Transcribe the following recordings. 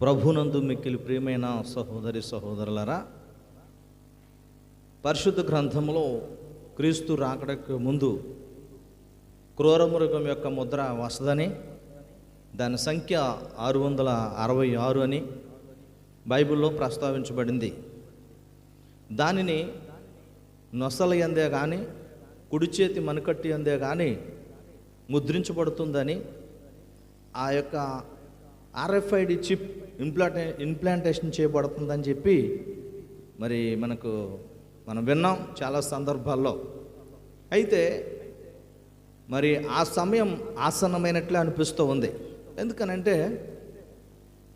ప్రభునందు మిక్కిలి ప్రియమైన సహోదరి సహోదరులరా పరిశుద్ధ గ్రంథంలో క్రీస్తు రాకడకు ముందు క్రూరమృగం యొక్క ముద్ర వస్తుందని దాని సంఖ్య ఆరు వందల అరవై ఆరు అని బైబిల్లో ప్రస్తావించబడింది. దానిని నొసల ఎందే కానీ కుడి చేతి మణికట్టి అందే కానీ ముద్రించబడుతుందని ఆ యొక్క ఆర్ఎఫ్ఐడి చిప్ ఇంప్లాంటే ఇంప్లాంటేషన్ చేయబడుతుందని చెప్పి మరి మనకు మనం విన్నాం చాలా సందర్భాల్లో. అయితే మరి ఆ సమయం ఆసన్నమైనట్లే అనిపిస్తూ ఉంది. ఎందుకనంటే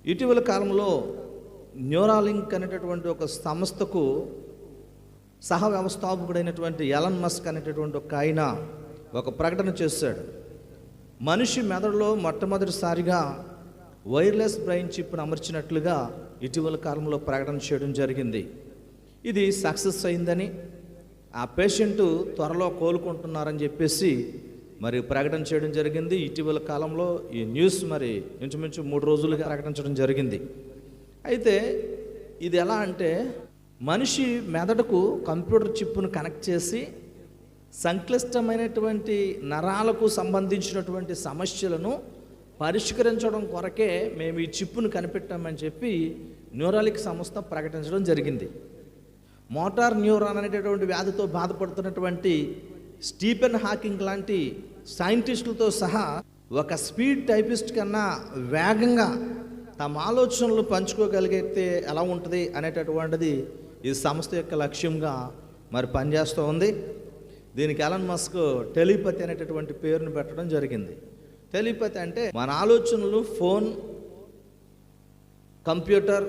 ఇటీవల కాలంలో న్యూరాలింక్ అనేటటువంటి ఒక సంస్థకు సహ వ్యవస్థాపకుడైనటువంటి ఎలన్ మస్క్ అనేటటువంటి ఒక ఆయన ఒక ప్రకటన చేశాడు. మనిషి మెదడులో మొట్టమొదటిసారిగా వైర్లెస్ బ్రెయిన్ చిప్ను అమర్చినట్లుగా ఇటీవల కాలంలో ప్రకటన చేయడం జరిగింది. ఇది సక్సెస్ అయిందని ఆ పేషెంట్ త్వరలో కోలుకుంటున్నారని చెప్పేసి మరి ప్రకటన చేయడం జరిగింది. ఇటీవల కాలంలో ఈ న్యూస్ మరి ఇంచుమించు మూడు రోజులుగా ప్రకటించడం జరిగింది. అయితే ఇది ఎలా అంటే మనిషి మెదడుకు కంప్యూటర్ చిప్ను కనెక్ట్ చేసి సంక్లిష్టమైనటువంటి నరాలకు సంబంధించినటువంటి సమస్యలను పరిష్కరించడం కొరకే మేము ఈ చిప్పును కనిపెట్టామని చెప్పి న్యూరాలిక్ సంస్థ ప్రకటించడం జరిగింది. మోటార్ న్యూరాన్ అనేటటువంటి వ్యాధితో బాధపడుతున్నటువంటి స్టీఫెన్ హాకింగ్ లాంటి సైంటిస్టులతో సహా ఒక స్పీడ్ టైపిస్ట్ కన్నా వేగంగా తమ ఆలోచనలు పంచుకోగలిగితే ఎలా ఉంటుంది అనేటటువంటిది ఈ సంస్థ యొక్క లక్ష్యంగా మరి పనిచేస్తూ ఉంది దీనికి ఎలన్ మస్క్ టెలిపతి అనేటటువంటి పేరును పెట్టడం జరిగింది. టెలిపతి అంటే మన ఆలోచనలు ఫోన్ కంప్యూటర్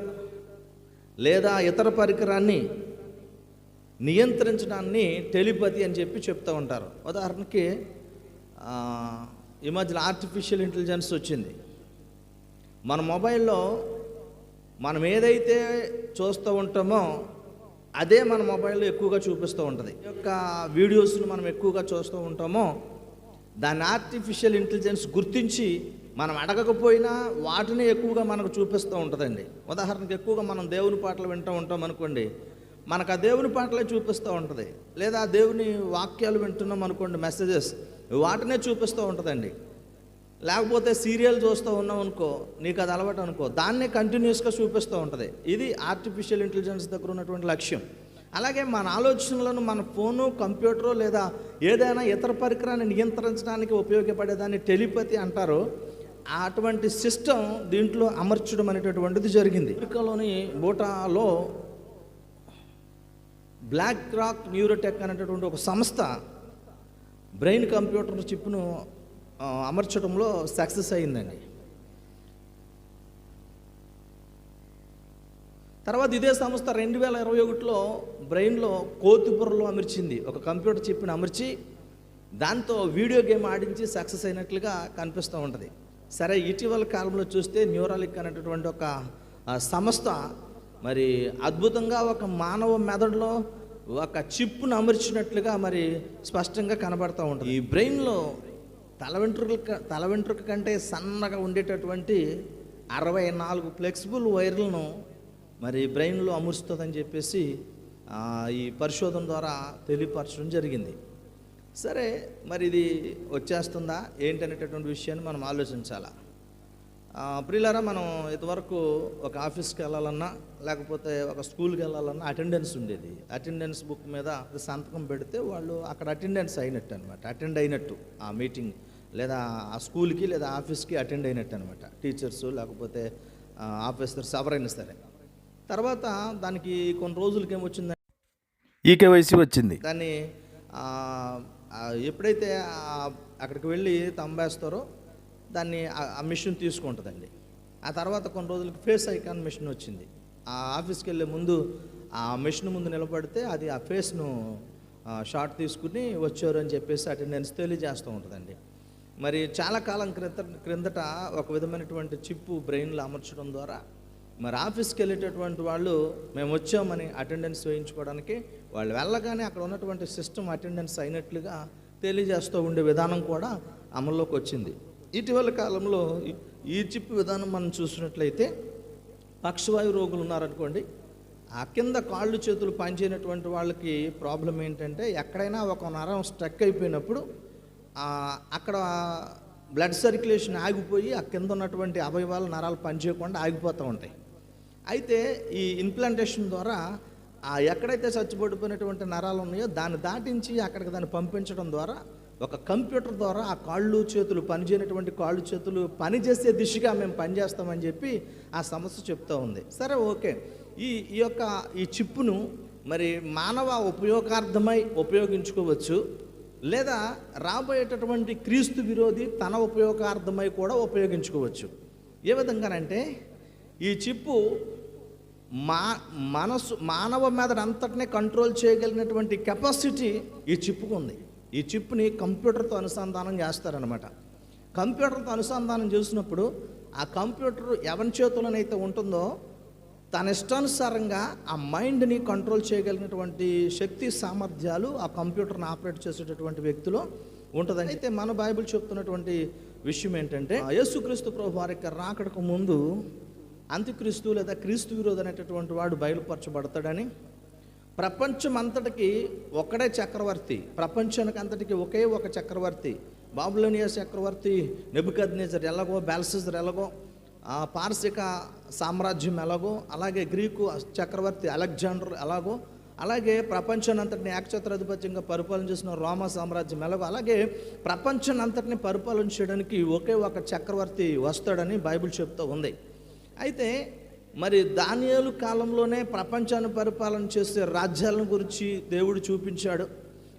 లేదా ఇతర పరికరాన్ని నియంత్రించడాన్ని టెలిపతి అని చెప్పి చెప్తూ ఉంటారు. ఉదాహరణకి ఈ మధ్యలో ఆర్టిఫిషియల్ ఇంటెలిజెన్స్ వచ్చింది. మన మొబైల్లో మనం ఏదైతే చూస్తూ ఉంటామో అదే మన మొబైల్లో ఎక్కువగా చూపిస్తూ ఉంటుంది. ఈ యొక్క వీడియోస్ను మనం ఎక్కువగా చూస్తూ ఉంటామో దాన్ని ఆర్టిఫిషియల్ ఇంటెలిజెన్స్ గుర్తించి మనం అడగకపోయినా వాటిని ఎక్కువగా మనకు చూపిస్తూ ఉంటుందండి. ఉదాహరణకు ఎక్కువగా మనం దేవుని పాటలు వింటూ ఉంటాం అనుకోండి మనకు ఆ దేవుని పాటలే చూపిస్తూ ఉంటుంది. లేదా దేవుని వాక్యాలు వింటున్నాం అనుకోండి మెసేజెస్ వాటినే చూపిస్తూ ఉంటుందండి. లేకపోతే సీరియల్ చూస్తూ ఉన్నాం అనుకో నీకు అది అలవాటు అనుకో దాన్నే కంటిన్యూస్గా చూపిస్తూ ఉంటుంది. ఇది ఆర్టిఫిషియల్ ఇంటెలిజెన్స్ దగ్గర ఉన్నటువంటి లక్ష్యం. అలాగే మన ఆలోచనలను మన ఫోను కంప్యూటరు లేదా ఏదైనా ఇతర పరికరాన్ని నియంత్రించడానికి ఉపయోగపడేదాన్ని టెలిపతి అంటారు. అటువంటి సిస్టమ్ దీంట్లో అమర్చడం అనేటటువంటిది జరిగింది. అమెరికాలోని బూటాలో బ్లాక్ రాక్ న్యూరోటెక్ అనేటటువంటి ఒక సంస్థ బ్రెయిన్ కంప్యూటర్ చిప్ను అమర్చడంలో సక్సెస్ అయిందండి. తర్వాత ఇదే సంస్థ రెండు వేల ఇరవై ఒకటిలో బ్రెయిన్లో కోతిపురలో అమర్చింది. ఒక కంప్యూటర్ చిప్ని అమర్చి దాంతో వీడియో గేమ్ ఆడించి సక్సెస్ అయినట్లుగా కనిపిస్తూ ఉంటుంది. సరే ఇటీవల కాలంలో చూస్తే న్యూరాలిక్ అనేటటువంటి ఒక సంస్థ మరి అద్భుతంగా ఒక మానవ మెదడులో ఒక చిప్ను అమర్చినట్లుగా మరి స్పష్టంగా కనబడుతూ ఉంటుంది. ఈ బ్రెయిన్లో తల వెంట్రుకల క- తల వెంట్రుక కంటే సన్నగా ఉండేటటువంటి అరవై నాలుగు ఫ్లెక్సిబుల్ వైర్లను మరి బ్రెయిన్లో అమర్చుతుందని చెప్పేసి ఈ పరిశోధన ద్వారా తెలియపరచడం జరిగింది. సరే మరి ఇది వచ్చేస్తుందా? ఏంటనేటటువంటి విషయాన్ని మనం ఆలోచించాలా? ప్రియులారా మనం ఇంతవరకు ఒక ఆఫీస్కి వెళ్ళాలన్నా లేకపోతే ఒక స్కూల్కి వెళ్ళాలన్నా అటెండెన్స్ ఉండేది. అటెండెన్స్ బుక్ మీద సంతకం పెడితే వాళ్ళు అక్కడ అటెండెన్స్ అయినట్టు అనమాట అటెండ్ అయినట్టు ఆ మీటింగ్. లేదా ఆ స్కూల్కి లేదా ఆఫీస్కి అటెండ్ అయినట్టు అనమాట టీచర్స్ లేకపోతే ఆఫీసర్స్ ఎవరైనా సరే. తర్వాత దానికి కొన్ని రోజులకి ఏమొచ్చింది ఈకేవైసీ వచ్చింది. దాన్ని ఎప్పుడైతే అక్కడికి వెళ్ళి తంబేస్తారో దాన్ని ఆ- ఆ మిషన్ తీసుకుంటుందండి. ఆ తర్వాత కొన్ని రోజులకి ఫేస్ ఐకాన్ మిషన్ వచ్చింది. ఆ ఆఫీస్కి వెళ్ళే ముందు ఆ మిషన్ ముందు నిలబడితే అది ఆ ఫేస్ను షార్ట్ తీసుకుని వచ్చారు అని చెప్పేసి అటెండెన్స్ తెలియజేస్తూ ఉంటుందండి. మరి చాలా కాలం క్రింద క్రిందట ఒక విధమైనటువంటి చిప్పు బ్రెయిన్లో అమర్చడం ద్వారా మరి ఆఫీస్కి వెళ్ళేటటువంటి వాళ్ళు మేము వచ్చామని అటెండెన్స్ వేయించుకోవడానికి వాళ్ళు వెళ్ళగానే అక్కడ ఉన్నటువంటి సిస్టమ్ అటెండెన్స్ అయినట్లుగా తెలియజేస్తూ ఉండే విధానం కూడా అమల్లోకి వచ్చింది. ఇటీవల కాలంలో ఈ- ఈ చిప్ విధానం మనం చూసినట్లయితే పక్షవాయు రోగులు ఉన్నారనుకోండి ఆ కింద కాళ్ళు చేతులు పనిచేయనటువంటి వాళ్ళకి ప్రాబ్లం ఏంటంటే ఎక్కడైనా ఒక నరం స్ట్రక్ అయిపోయినప్పుడు అక్కడ బ్లడ్ సర్క్యులేషన్ ఆగిపోయి ఆ కింద ఉన్నటువంటి అవయవాలు నరాలు పనిచేయకుండా ఆగిపోతూ ఉంటాయి. అయితే ఈ ఇన్ప్లాంటేషన్ ద్వారా ఆ ఎక్కడైతే చచ్చిపోడిపోయినటువంటి నరాలు ఉన్నాయో దాన్ని దాటించి అక్కడికి దాన్ని పంపించడం ద్వారా ఒక కంప్యూటర్ ద్వారా ఆ కాళ్ళు చేతులు పనిచేయనటువంటి కాళ్ళు చేతులు పనిచేసే దిశగా మేము పనిచేస్తామని చెప్పి ఆ సమస్య చెప్తూ ఉంది. సరే ఓకే. ఈ ఈ యొక్క ఈ చిప్పును మరి మానవ ఉపయోగార్థమై ఉపయోగించుకోవచ్చు. లేదా రాబోయేటటువంటి క్రీస్తు విరోధి తన ఉపయోగార్థమై కూడా ఉపయోగించుకోవచ్చు. ఏ విధంగానంటే ఈ చిప్పు మా మనసు మానవ మెదడు కంట్రోల్ చేయగలిగినటువంటి కెపాసిటీ ఈ చిప్పుకు ఉంది. ఈ చిప్ని కంప్యూటర్తో అనుసంధానం చేస్తారనమాట కంప్యూటర్తో అనుసంధానం చేసినప్పుడు ఆ కంప్యూటర్ ఎవరి చేతులనైతే ఉంటుందో తన ఇష్టానుసారంగా ఆ మైండ్ని కంట్రోల్ చేయగలిగినటువంటి శక్తి సామర్థ్యాలు ఆ కంప్యూటర్ని ఆపరేట్ చేసేటటువంటి వ్యక్తిలో ఉంటుందని అయితే మన బైబిల్ చెప్తున్నటువంటి విషయం ఏంటంటే యేసుక్రీస్తు ప్రభు వారి యొక్క రాకడకు ముందు అంత్యక్రీస్తు లేదా క్రీస్తు విరోధి అనేటటువంటి వాడు బయలుపరచబడతాడని ప్రపంచం అంతటికి ఒకడే చక్రవర్తి ప్రపంచానికి అంతటికి ఒకే ఒక చక్రవర్తి బాబులోనియా చక్రవర్తి నెబుకద్నేజర్ ఎలాగో బెల్సిజర్ ఎలాగో పార్సిక సామ్రాజ్యం ఎలాగో అలాగే గ్రీకు చక్రవర్తి అలెగ్జాండర్ ఎలాగో అలాగే ప్రపంచం అంతటిని ఏకఛత్రాధిపత్యంగా పరిపాలన చేసిన రోమా సామ్రాజ్యం ఎలాగో అలాగే ప్రపంచం అంతటిని పరిపాలన చేయడానికి ఒకే ఒక చక్రవర్తి వస్తాడని బైబిల్ చెప్తూ ఉంది. అయితే మరి దానియాలు కాలంలోనే ప్రపంచాన్ని పరిపాలన చేసే రాజ్యాలను గురించి దేవుడు చూపించాడు.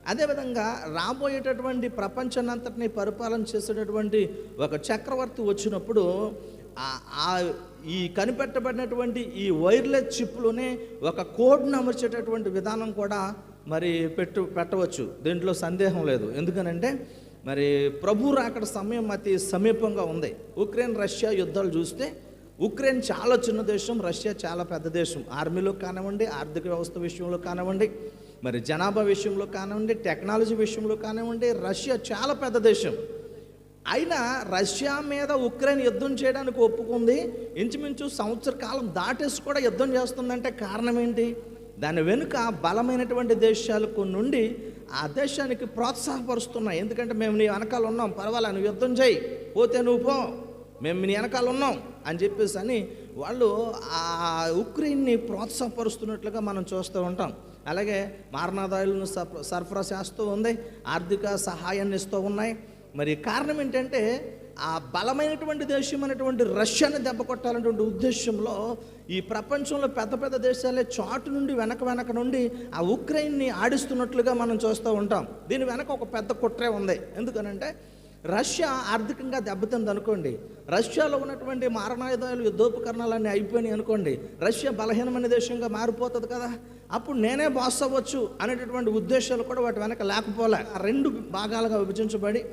అదేవిధంగా రాబోయేటటువంటి ప్రపంచాన్నంతటిని పరిపాలన చేసేటటువంటి ఒక చక్రవర్తి వచ్చినప్పుడు ఆ- ఈ కనిపెట్టబడినటువంటి ఈ వైర్లెస్ చిప్లోనే ఒక కోడ్ను అమర్చేటటువంటి విధానం కూడా మరి పెట్టు పెట్టవచ్చు. దీంట్లో సందేహం లేదు. ఎందుకనంటే మరి ప్రభు రాకడ సమయం అతి సమీపంగా ఉంది. ఉక్రెయిన్ రష్యా యుద్ధాలు చూస్తే ఉక్రెయిన్ చాలా చిన్న దేశం రష్యా చాలా పెద్ద దేశం. ఆర్మీలో కానివ్వండి ఆర్థిక వ్యవస్థ విషయంలో కానివ్వండి మరి జనాభా విషయంలో కానివ్వండి టెక్నాలజీ విషయంలో కానివ్వండి రష్యా చాలా పెద్ద దేశం. అయినా రష్యా మీద ఉక్రెయిన్ యుద్ధం చేయడానికి ఒప్పుకుంది. ఇంచుమించు సంవత్సర కాలం దాటేసి కూడా యుద్ధం చేస్తుందంటే కారణం ఏంటి? దాని వెనుక బలమైనటువంటి దేశాలు కొన్ని నుండి ఆ దేశానికి ప్రోత్సాహపరుస్తున్నాయి ఎందుకంటే మేము నీ వెనకాల ఉన్నాం. పర్వాలేదు నువ్వు యుద్ధం చేయి. పోతే నువ్వు పో. మేము నీ వెనకాల ఉన్నాం. అని చెప్పేసి అని వాళ్ళు ఆ ఉక్రెయిన్ని ప్రోత్సాహపరుస్తున్నట్లుగా మనం చూస్తూ ఉంటాం. అలాగే మారణాదాయులను సరఫరా చేస్తూ ఉంది ఆర్థిక సహాయాన్ని ఇస్తూ ఉన్నాయి. మరి కారణం ఏంటంటే ఆ బలమైనటువంటి దేశం అనేటువంటి రష్యాని దెబ్బ కొట్టాలనేటువంటి ఉద్దేశంలో ఈ ప్రపంచంలో పెద్ద పెద్ద దేశాలే చాటు నుండి వెనక వెనక నుండి ఆ ఉక్రెయిన్ని ఆడిస్తున్నట్లుగా మనం చూస్తూ ఉంటాం. దీని వెనక ఒక పెద్ద కుట్రే ఉంది. ఎందుకనంటే రష్యా ఆర్థికంగా దెబ్బతింది అనుకోండి రష్యాలో ఉన్నటువంటి మారణాయుధాలు యుద్ధోపకరణాలన్నీ అయిపోయినాయి అనుకోండి రష్యా బలహీనమైన దేశంగా మారిపోతుంది కదా. అప్పుడు నేనే బాస్ అవ్వచ్చు అనేటటువంటి ఉద్దేశాలు కూడా వాటి వెనక లేకపోలే. ఆ రెండు భాగాలుగా విభజించబడి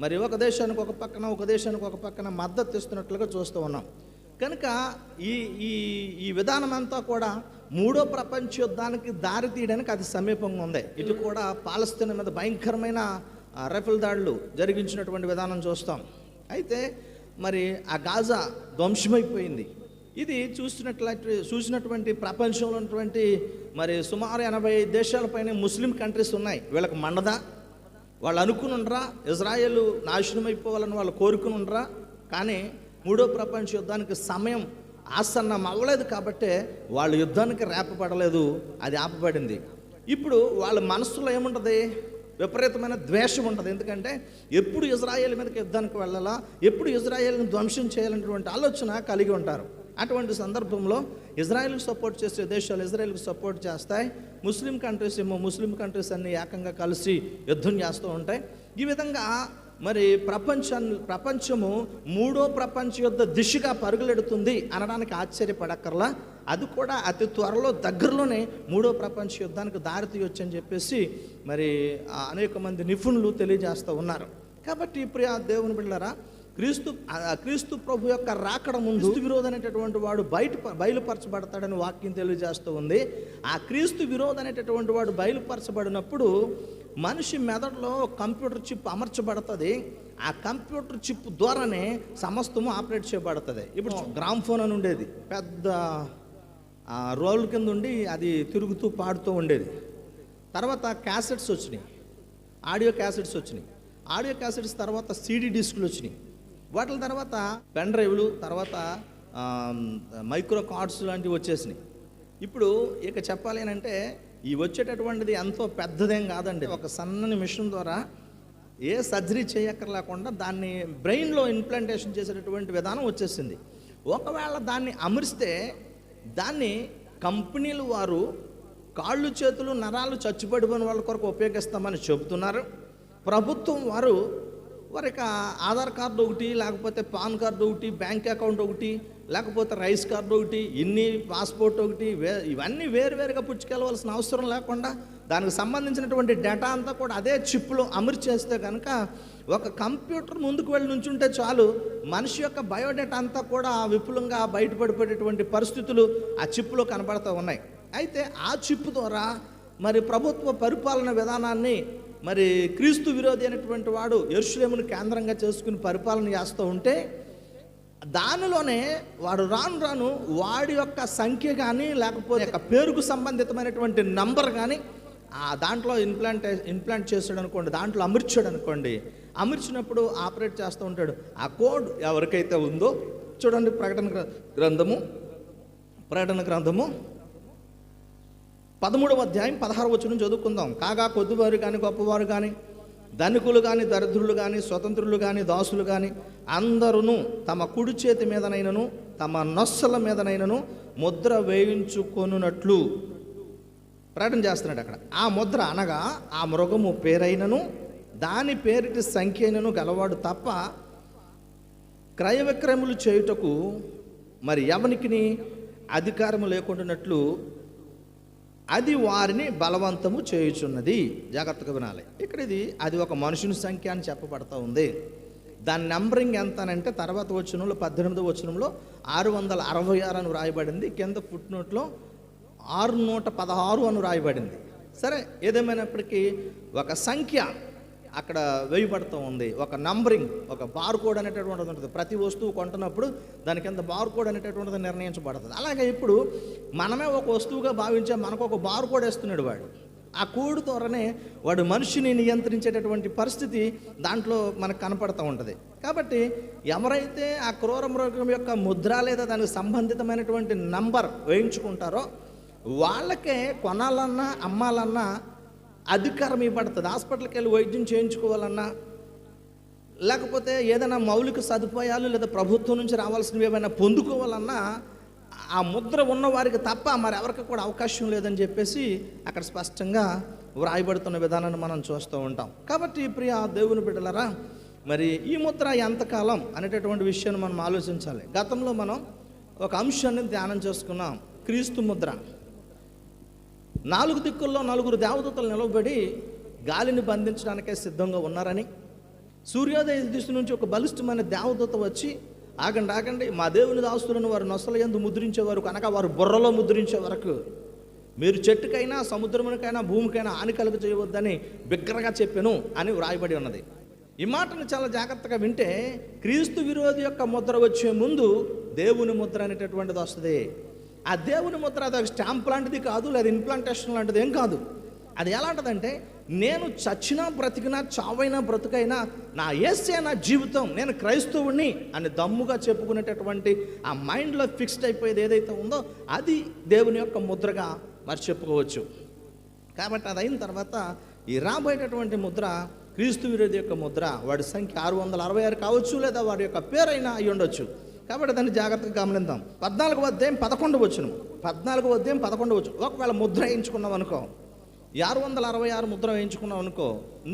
మరి ఒక దేశానికి ఒక పక్కన ఒక దేశానికి ఒక పక్కన మద్దతు ఇస్తున్నట్లుగా చూస్తూ ఉన్నాం. కనుక ఈ ఈ ఈ విధానం అంతా కూడా మూడో ప్రపంచ యుద్ధానికి దారి తీయడానికి అది సమీపంగా ఉంది. ఇటు కూడా పాలస్తీన్ మీద భయంకరమైన రైఫిల్ దాడులు జరిగించినటువంటి విధానం చూస్తాం. అయితే మరి ఆ గాజా ధ్వంసమైపోయింది. ఇది చూసినట్లయితే చూసినటువంటి ప్రపంచంలో ఉన్నటువంటి మరి సుమారు ఎనభై దేశాలపైన ముస్లిం కంట్రీస్ ఉన్నాయి. వీళ్ళకి మండదా? వాళ్ళు అనుకుని ఉండరా? ఇజ్రాయెల్ నాశనం అయిపోవాలని వాళ్ళు కోరుకుని ఉండరా? కానీ మూడో ప్రపంచ యుద్ధానికి సమయం ఆసన్నం అవ్వలేదు కాబట్టే వాళ్ళు యుద్ధానికి రేపబడలేదు అది ఆపబడింది. ఇప్పుడు వాళ్ళ మనసులో ఏముంటుంది? విపరీతమైన ద్వేషం ఉంటుంది. ఎందుకంటే ఎప్పుడు ఇజ్రాయేల్ మీదకి యుద్ధానికి వెళ్ళాలా ఎప్పుడు ఇజ్రాయేల్ని ధ్వంసం చేయాలనేటువంటి ఆలోచన కలిగి ఉంటారు. అటువంటి సందర్భంలో ఇజ్రాయెల్కి సపోర్ట్ చేసే దేశాలు ఇజ్రాయెల్కి సపోర్ట్ చేస్తాయి. ముస్లిం కంట్రీస్ ఏమో ముస్లిం కంట్రీస్ అన్ని ఏకంగా కలిసి యుద్ధం చేస్తూ ఉంటాయి. ఈ విధంగా మరి ప్రపంచాన్ని ప్రపంచము మూడో ప్రపంచ యుద్ధ దిశగా పరుగులెడుతుంది అనడానికి ఆశ్చర్యపడక్కర్లా. అది కూడా అతి త్వరలో దగ్గరలోనే మూడో ప్రపంచ యుద్ధానికి దారి తీయొచ్చని చెప్పేసి మరి ఆ అనేక మంది నిపుణులు తెలియజేస్తూ ఉన్నారు. కాబట్టి ప్రియ దేవుని బిళ్ళరా క్రీస్తు ఆ క్రీస్తు ప్రభు యొక్క రాకడ ముందు విరోధి అనేటటువంటి వాడు బయట బయలుపరచబడతాడని వాక్యం తెలియజేస్తూ ఉంది. ఆ క్రీస్తు విరోధి అనేటటువంటి వాడు బయలుపరచబడినప్పుడు మనిషి మెదడులో కంప్యూటర్ చిప్ అమర్చబడుతుంది. ఆ కంప్యూటర్ చిప్ ద్వారానే సమస్తము ఆపరేట్ చేయబడుతుంది. ఇప్పుడు గ్రామ్ ఫోన్ అని ఉండేది. పెద్ద ఆ రోల్ కింద ఉండి అది తిరుగుతూ పాడుతూ ఉండేది. తర్వాత క్యాసెట్స్ వచ్చినాయి. ఆడియో క్యాసెట్స్ వచ్చినాయి. ఆడియో క్యాసెట్స్ తర్వాత సీడీ డిస్కులు వచ్చినాయి. వాటి తర్వాత పెన్ డ్రైవ్లు తర్వాత మైక్రో కార్డ్స్ లాంటివి వచ్చేసినాయి. ఇప్పుడు ఇక చెప్పాలి అంటే ఈ వచ్చేటటువంటిది ఎంతో పెద్దదేం కాదండి. ఒక సన్నని మిషన్ ద్వారా ఏ సర్జరీ చేయక్కర్లేకుండా దాన్ని బ్రెయిన్లో ఇంప్లాంటేషన్ చేసేటటువంటి విధానం వచ్చేసింది. ఒకవేళ దాన్ని అమరిస్తే దాన్ని కంపెనీలు వారు కాళ్ళు చేతులు నరాలు చచ్చిపడిపోయిన వాళ్ళ కొరకు ఉపయోగిస్తామని చెబుతున్నారు. ప్రభుత్వం వారు వారికి ఆధార్ కార్డు ఒకటి లేకపోతే పాన్ కార్డు ఒకటి బ్యాంక్ అకౌంట్ ఒకటి లేకపోతే రైస్ కార్డు ఒకటి ఇన్ని పాస్పోర్ట్ ఒకటి వే ఇవన్నీ వేరువేరుగా పుచ్చుకెళ్ళవలసిన అవసరం లేకుండా దానికి సంబంధించినటువంటి డేటా అంతా కూడా అదే చిప్లో అమర్చేస్తే కనుక ఒక కంప్యూటర్ ముందుకు వెళ్ళి నుంచుంటే చాలు మనిషి యొక్క బయోడేటా అంతా కూడా విపులంగా బయటపడిపోయేటువంటి పరిస్థితులు ఆ చిప్లో కనబడుతూ ఉన్నాయి. అయితే ఆ చిప్ ద్వారా మరి ప్రభుత్వ పరిపాలన విధానాన్ని మరి క్రీస్తు విరోధి అయినటువంటి వాడు ఎరుషులేమును కేంద్రంగా చేసుకుని పరిపాలన చేస్తూ ఉంటే దానిలోనే వాడు రాను రాను వాడి యొక్క సంఖ్య కానీ లేకపోతే పేరుకు సంబంధితమైనటువంటి నంబర్ కానీ ఆ దాంట్లో ఇంప్లాంట్ ఇంప్లాంట్ చేసాడు అనుకోండి దాంట్లో అమర్చాడు అనుకోండి అమర్చినప్పుడు ఆపరేట్ చేస్తూ ఉంటాడు. ఆ కోడ్ ఎవరికైతే ఉందో చూడండి ప్రకటన గ్రంథము ప్రకటన గ్రంథము. పదమూడవ అధ్యాయం పదహారు వచ్చిన చదువుకుందాం. కాగా కొద్దివారు కానీ గొప్పవారు కానీ ధనికులు కానీ దరిద్రులు కానీ స్వతంత్రులు కానీ దాసులు కానీ అందరూ తమ కుడి చేతి మీదనైనను తమ నొస్సల మీదనైనను ముద్ర వేయించుకొనున్నట్లు ప్రకటన చేస్తున్నాడు అక్కడ. ఆ ముద్ర అనగా ఆ మృగము పేరైనను దాని పేరిటి సంఖ్య గలవాడు తప్ప క్రయ విక్రయములు చేయుటకు మరి ఎవనికిని అధికారము లేకుండానట్లు అది వారిని బలవంతము చేయుచున్నది. జాగ్రత్తగా వినాలి. ఇక్కడ ఇది అది ఒక మనుషుని సంఖ్య అని చెప్పబడతా ఉంది. దాని నంబరింగ్ ఎంత అంటే తర్వాత వచ్చినంలో పద్దెనిమిదో వచనంలో ఆరు వందల అరవై ఆరు అని వ్రాయబడింది. కింద ఫుట్ ఆరు నూట పదహారు అని వ్రాయబడింది సరే ఏదేమైనప్పటికీ ఒక సంఖ్య అక్కడ వేయబడుతూ ఉంది. ఒక నంబరింగ్ ఒక బార్ కోడ్ అనేటటువంటిది ఉంటుంది. ప్రతి వస్తువు కొంటున్నప్పుడు దాని కింద బార్ కోడ్ అనేటటువంటిది నిర్ణయించబడుతుంది. అలాగే ఇప్పుడు మనమే ఒక వస్తువుగా భావించే మనకు ఒక బార్ కోడ్ వేస్తున్నాడు వాడు. ఆ కోడ్ ద్వారానే వాడు మనిషిని నియంత్రించేటటువంటి పరిస్థితి దాంట్లో మనకు కనపడుతూ ఉంటుంది. కాబట్టి ఎవరైతే ఆ క్రూర మృగం యొక్క ముద్ర లేదా దానికి సంబంధితమైనటువంటి నంబర్ వేయించుకుంటారో వాళ్ళకే కొనాలన్నా అమ్మాలన్నా అధికారం ఇవ్వబడుతుంది. హాస్పిటల్కి వెళ్ళి వైద్యం చేయించుకోవాలన్నా లేకపోతే ఏదైనా మౌలిక సదుపాయాలు లేదా ప్రభుత్వం నుంచి రావాల్సినవి ఏమైనా పొందుకోవాలన్నా ఆ ముద్ర ఉన్నవారికి తప్ప మరి ఎవరికి కూడా అవకాశం లేదని చెప్పేసి అక్కడ స్పష్టంగా వ్రాయబడుతున్న విధానాన్ని మనం చూస్తూ ఉంటాం. కాబట్టి ప్రియ దేవుని బిడ్డలరా మరి ఈ ముద్ర ఎంతకాలం అనేటటువంటి విషయాన్ని మనం ఆలోచించాలి. గతంలో మనం ఒక అంశాన్ని ధ్యానం చేసుకున్నాం. క్రీస్తు ముద్ర. నాలుగు దిక్కుల్లో నలుగురు దేవదూతలు నిలవబడి గాలిని బంధించడానికే సిద్ధంగా ఉన్నారని సూర్యోదయ దిశ నుంచి ఒక బలిష్టమైన దేవదూత వచ్చి ఆగండి ఆగండి మా దేవుని దాస్తులను వారు నొసల ఎందు ముద్రించే వరకు అనగా వారు బుర్రలో ముద్రించే వరకు మీరు చెట్టుకైనా సముద్రమునికైనా భూమికైనా హాని కలుగ చేయవద్దని బిగ్గరగా చెప్పాను అని వ్రాయబడి ఉన్నది. ఈ మాటను చాలా జాగ్రత్తగా వింటే క్రీస్తు విరోధి యొక్క ముద్ర వచ్చే ముందు దేవుని ముద్ర అనేటటువంటిది వస్తుంది. ఆ దేవుని ముద్ర అది స్టాంప్ లాంటిది కాదు లేదా ఇంప్లాంటేషన్ లాంటిది ఏం కాదు. అది ఎలాంటిదంటే నేను చచ్చినా బ్రతికినా చావైనా బ్రతుకైనా నా ఏసే నా జీవితం నేను క్రైస్తవుని అని దమ్ముగా చెప్పుకునేటటువంటి ఆ మైండ్లో ఫిక్స్డ్ అయిపోయేది ఏదైతే ఉందో అది దేవుని యొక్క ముద్రగా మరి చెప్పుకోవచ్చు. కాబట్టి అది అయిన తర్వాత ఈ రాబోయేటటువంటి ముద్ర క్రీస్తు విరోధి యొక్క ముద్ర వాడి సంఖ్య ఆరు వందల అరవై ఆరు కావచ్చు లేదా వాడి యొక్క పేరైనా అయి ఉండొచ్చు కాబట్టి దాన్ని జాగ్రత్తగా గమనిద్దాం. పద్నాలుగు అధ్యాయం పదకొండు వచ్చును పద్నాలుగు అధ్యాయం పదకొండు వచ్చు ఒకవేళ ముద్ర వేయించుకున్నాం అనుకో ఆరు వందల అరవై ఆరు ముద్ర వేయించుకున్నాం అనుకో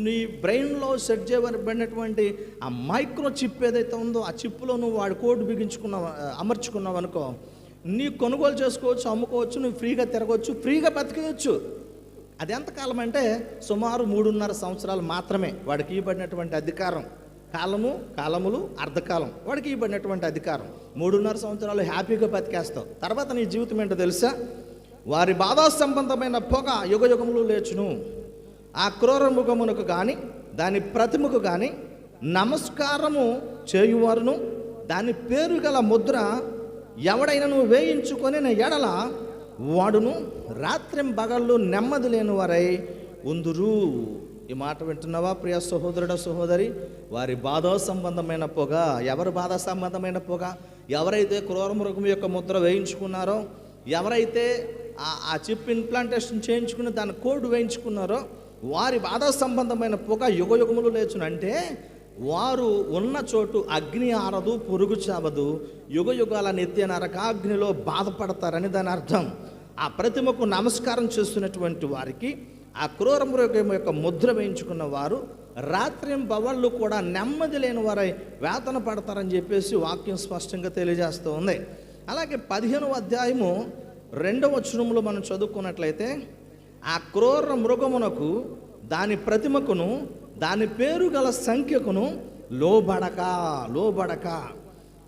నీ బ్రెయిన్లో సెట్ చేయబడినటువంటి ఆ మైక్రో చిప్ ఏదైతే ఉందో ఆ చిప్లో నువ్వు వాడి కోడ్ బిగించుకున్నావు అమర్చుకున్నావు అనుకో నీ కొనుగోలు చేసుకోవచ్చు అమ్ముకోవచ్చు నువ్వు ఫ్రీగా తిరగవచ్చు ఫ్రీగా బతికేయచ్చు. అది ఎంతకాలం అంటే సుమారు మూడున్నర సంవత్సరాలు మాత్రమే వాడికి ఇవ్వబడినటువంటి అధికారం. కాలము కాలములు అర్ధకాలం. వాడికి ఇవ్వబడినటువంటి అధికారం. మూడున్నర సంవత్సరాలు హ్యాపీగా బతికేస్తావు. తర్వాత నీ జీవితం ఏంటో తెలుసా? వారి బాధా సంబంధమైన పొగ యుగ యుగములు లేచును. ఆ క్రూర ముఖమునకు కానీ దాని ప్రతిమకు కానీ నమస్కారము చేయువారును. దాని పేరు గల ముద్ర ఎవడైనను వేయించుకొని ఎడల వాడును. రాత్రి బగళ్ళు నెమ్మది లేని వారై ఉందురు. ఈ మాట వింటున్నావా ప్రియ సహోదరుడ సహోదరి? వారి బాధ సంబంధమైన పొగ ఎవరి బాధ సంబంధమైన పొగ? ఎవరైతే క్రూర మృగం యొక్క ముద్ర వేయించుకున్నారో ఎవరైతే ఆ- చిప్ ఇన్ప్లాంటేషన్ చేయించుకుని దాని కోడ్ వేయించుకున్నారో వారి బాధ సంబంధమైన పొగ యుగ యుగములు లేచునంటే వారు ఉన్న చోటు అగ్ని ఆరదు పురుగు చావదు. యుగ యుగాల నిత్య నరకాగ్నిలో బాధపడతారని దాని అర్థం. ఆ ప్రతిమకు నమస్కారం చేస్తున్నటువంటి వారికి ఆ క్రూర మృగం యొక్క ముద్ర వేయించుకున్న వారు రాత్రి బవళ్ళు కూడా నెమ్మది లేని వారై వేతన పడతారని చెప్పేసి వాక్యం స్పష్టంగా తెలియజేస్తూ ఉంది. అలాగే పదిహేనవ అధ్యాయము రెండవ వచనములో మనం చదువుకున్నట్లయితే ఆ క్రూర మృగమునకు దాని ప్రతిమకును దాని పేరు గల సంఖ్యకును లోబడక లోబడక.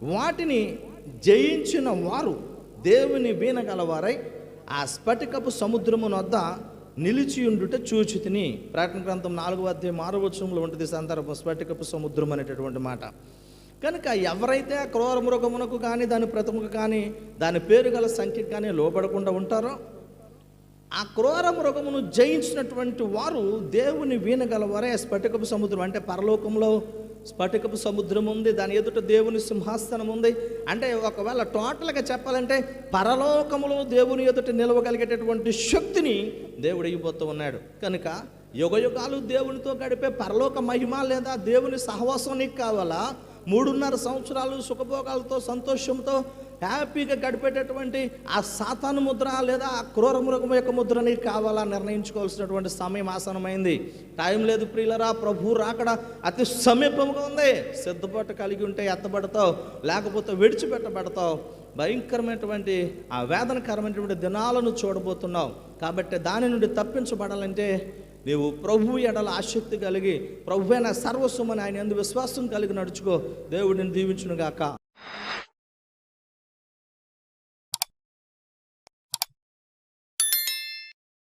వాటిని జయించిన వారు దేవుని వీనగలవారై ఆ స్ఫటికపు సముద్రమున వద్ద నిలిచియుండుట చూచితిని. ప్రకటన గ్రంథం నాలుగవ అధ్యాయం ఆరవ వచనంలో ఉంటుంది సందర్భం స్ఫటికపు సముద్రం అనేటటువంటి మాట. కనుక ఎవరైతే ఆ క్రూర మృగమునకు కానీ దాని ప్రతిమకు కానీ దాని పేరు గల సంఖ్యకు కానీ లోబడకుండా ఉంటారో ఆ క్రూర మృగమును జయించినటువంటి వారు దేవుని వీణగలవారే ఆ స్ఫటికపు సముద్రం అంటే పరలోకంలో స్ఫటికపు సముద్రం ఉంది దాని ఎదుట దేవుని సింహాసనం ఉంది. అంటే ఒకవేళ టోటల్గా చెప్పాలంటే పరలోకములో దేవుని ఎదుట నిలవగలిగేటటువంటి శక్తిని దేవుడు ఇవ్వబోతూ ఉన్నాడు. కనుక యుగయుగాలు దేవునితో గడిపే పరలోక మహిమ లేదా దేవుని సహవాసం నీకు కావాలా? మూడున్నర సంవత్సరాలు సుఖభోగాలతో సంతోషంతో హ్యాపీగా గడిపేటటువంటి ఆ సాతాను ముద్ర లేదా ఆ క్రూర మృగం యొక్క ముద్ర నీకు కావాలా నిర్ణయించుకోవాల్సినటువంటి సమయం ఆసనమైంది టైం లేదు ప్రియులరా ప్రభు రాకడ అతి సమీపంగా ఉంది. సిద్ధపాటు కలిగి ఉంటే ఎత్తబడతావు లేకపోతే విడిచిపెట్టబడతావు. భయంకరమైనటువంటి ఆ వేదనకరమైనటువంటి దినాలను చూడబోతున్నావు. కాబట్టి దాని నుండి తప్పించబడాలంటే నీవు ప్రభు ఎడల ఆసక్తి కలిగి ప్రభు అయిన సర్వస్వమని ఆయన ఎందు విశ్వాసం కలిగి నడుచుకో. దేవుడిని దీవించునుగాక.